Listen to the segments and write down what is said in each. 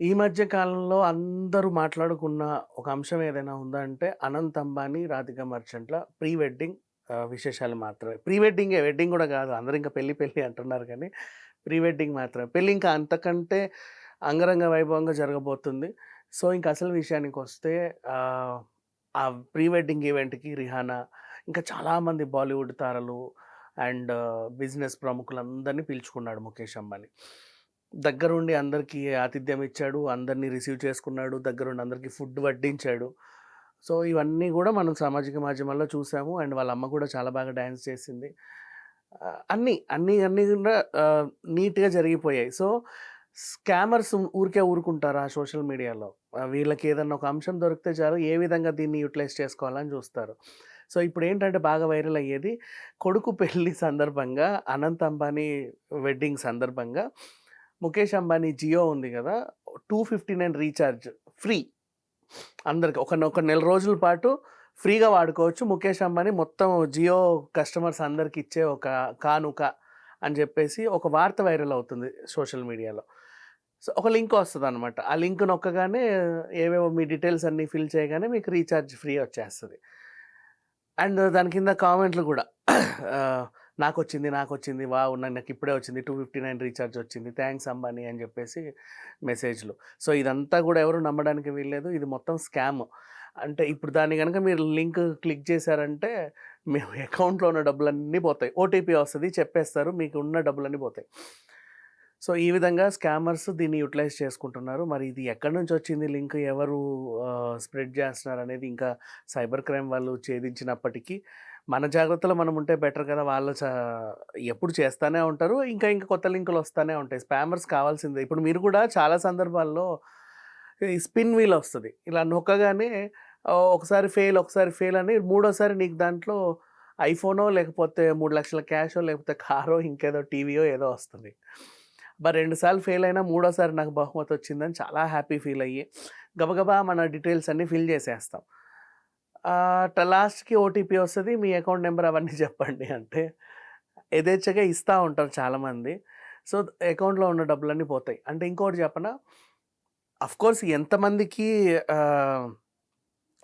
ఈ మధ్య కాలంలో అందరూ మాట్లాడుకున్న ఒక అంశం ఏదైనా ఉందా అంటే అనంత్ అంబానీ రాధిక మర్చెంట్ల ప్రీ వెడ్డింగ్ విశేషాలు మాత్రమే. ప్రీ వెడ్డింగే వెడ్డింగ్ కూడా కాదు అందరూ ఇంకా పెళ్ళి పెళ్ళి అంటున్నారు కానీ ప్రీ వెడ్డింగ్ మాత్రమే. పెళ్ళి ఇంకా అంతకంటే అంగరంగ వైభవంగా జరగబోతుంది. సో, ఇంక అసలు విషయానికి వస్తే ఆ ప్రీ వెడ్డింగ్ ఈవెంట్‌కి రిహానా ఇంకా చాలామంది బాలీవుడ్ తారలు అండ్ బిజినెస్ ప్రముఖులందరినీ పిలుచుకున్నాడు ముఖేష్ అంబానీ. దగ్గరుండి అందరికీ ఆతిథ్యం ఇచ్చాడు. అందరిని రిసీవ్ చేసుకున్నాడు. దగ్గరుండి అందరికీ ఫుడ్ వడ్డించాడు. సో, ఇవన్నీ కూడా మనం సామాజిక మాధ్యమాల్లో చూసాము. అండ్ వాళ్ళ అమ్మ కూడా చాలా బాగా డ్యాన్స్ చేసింది. అన్నీ, అన్నీ అన్నీ కూడా నీట్‌గా జరిగిపోయాయి. సో, స్కామర్స్ ఊరికే ఊరుకుంటారా సోషల్ మీడియాలో? వీళ్ళకి ఏదన్నా ఒక అంశం దొరికితే చాలు ఏ విధంగా దీన్ని యూటిలైజ్ చేసుకోవాలని చూస్తారు. సో, ఇప్పుడు ఏంటంటే బాగా వైరల్ అయ్యేది కొడుకు పెళ్ళి సందర్భంగా అనంత్ అంబానీ వెడ్డింగ్ సందర్భంగా ముఖేష్ అంబానీ జియో ఉంది కదా two fifty nine recharge free. అందరికి ఒక ఒక నెల రోజుల పాటు ఫ్రీగా వాడుకోవచ్చు. ముఖేష్ అంబానీ మొత్తం జియో కస్టమర్స్ అందరికి ఇచ్చే ఒక కానుక అని చెప్పేసి ఒక వార్త వైరల్ అవుతుంది సోషల్ మీడియాలో. సో, ఒక లింక్ వస్తుంది అనమాట ఆ లింక్ నొక్కగానే ఏవేవో మీ డీటెయిల్స్ అన్నీ ఫిల్ చేయగానే మీకు రీఛార్జ్ ఫ్రీ వచ్చేస్తుంది అండ్ దాని కింద కామెంట్లు కూడా నాకు వచ్చింది నాకు వచ్చింది వా ఉన్న నాకు ఇప్పుడే వచ్చింది. టూ ఫిఫ్టీ నైన్ రీఛార్జ్ వచ్చింది. థ్యాంక్స్ అంబానీ అని చెప్పేసి మెసేజ్‌లు. సో, ఇదంతా కూడా ఎవరు నమ్మడానికి వీల్లేదు. ఇది మొత్తం స్కామ్. అంటే ఇప్పుడు దాన్ని కనుక మీరు లింక్ క్లిక్ చేశారంటే మీ అకౌంట్‌లో ఉన్న డబ్బులన్నీ పోతాయి. ఓటీపీ వస్తుంది చెప్పేస్తారు. మీకు ఉన్న డబ్బులన్నీ పోతాయి. సో, ఈ విధంగా స్కామర్స్ దీన్ని యుటిలైజ్ చేసుకుంటున్నారు. మరి ఇది ఎక్కడి నుంచి వచ్చింది లింక్? ఎవరు స్ప్రెడ్ చేస్తున్నారు అనేది ఇంకా సైబర్ క్రైమ్ వాళ్ళు ఛేదించినప్పటికీ మన జాగ్రత్తలో మనం ఉంటే బెటర్ కదా! వాళ్ళు చ ఎప్పుడు చేస్తానే ఉంటారు. ఇంకా ఇంకా కొత్త లింకులు వస్తూనే ఉంటాయి. స్పామర్స్ కావాల్సిందే. ఇప్పుడు మీరు కూడా చాలా సందర్భాల్లో ఈ స్పిన్ వీల్ వస్తుంది ఇలా నొక్కగానే ఒకసారి ఫెయిల్, ఒకసారి ఫెయిల్ అని మూడోసారి నీకు దాంట్లో ఐఫోనో లేకపోతే మూడు లక్షల క్యాషో లేకపోతే కారో ఇంకేదో టీవీయో ఏదో వస్తది. అబ్బా! 2 సార్లు ఫెయిల్ అయినా మూడోసారి నాకు బహుమతి వచ్చిందని చాలా హ్యాపీ ఫీల్ అయ్యి గబగబా మన డీటెయిల్స్ అన్నీ ఫిల్ చేసేస్తాం. ఆహ్, లాస్ట్‌కి ఓటీపీ వస్తుంది మీ అకౌంట్ నెంబర్ అవన్నీ చెప్పండి అంటే యథేచ్ఛగా ఇస్తూ ఉంటారు చాలామంది. సో, అకౌంట్‌లో ఉన్న డబ్బులన్నీ పోతాయి. అంటే ఇంకోటి చెప్పనా? ఆఫ్‌కోర్స్ ఎంతమందికి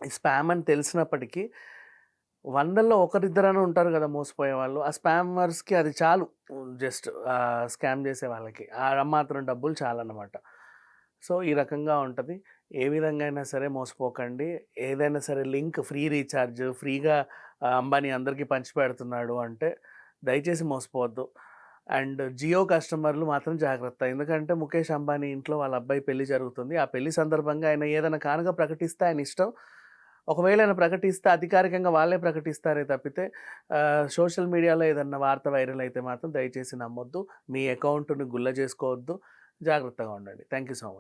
స్పామ్ అని తెలిసినప్పటికీ వందల్లో ఒకరిద్దరైనా ఉంటారు కదా మోసపోయే వాళ్ళు ఆ స్పామర్స్‌కి అది చాలు. జస్ట్ స్కామ్ చేసే వాళ్ళకి. ఆ మాత్రం డబ్బులు చాలన్నమాట. సో, ఈ రకంగా ఉంటుంది ఏ విధంగా అయినా సరే మోసపోకండి. ఏదైనా సరే లింక్ ఫ్రీ రీఛార్జ్ ఫ్రీగా అంబానీ అందరికీ పంచిపెడుతున్నాడు అంటే దయచేసి మోసపోవద్దు. అండ్ జియో కస్టమర్లు మాత్రం జాగ్రత్త. ఎందుకంటే ముఖేష్ అంబానీ ఇంట్లో వాళ్ళ అబ్బాయి పెళ్ళి జరుగుతుంది. ఆ పెళ్ళి సందర్భంగా ఆయన ఏదైనా కానుక ప్రకటిస్తే ఆయన ఇష్టం. ఒకవేళ ఆయన ప్రకటిస్తే అధికారికంగా వాళ్ళే ప్రకటిస్తారే తప్పితే సోషల్ మీడియాలో ఏదన్నా వార్త వైరల్ అయితే మాత్రం దయచేసి నమ్మొద్దు. మీ అకౌంట్‌ని గుల్ల చేసుకోవద్దు. జాగ్రత్తగా ఉండండి. Thank you so much.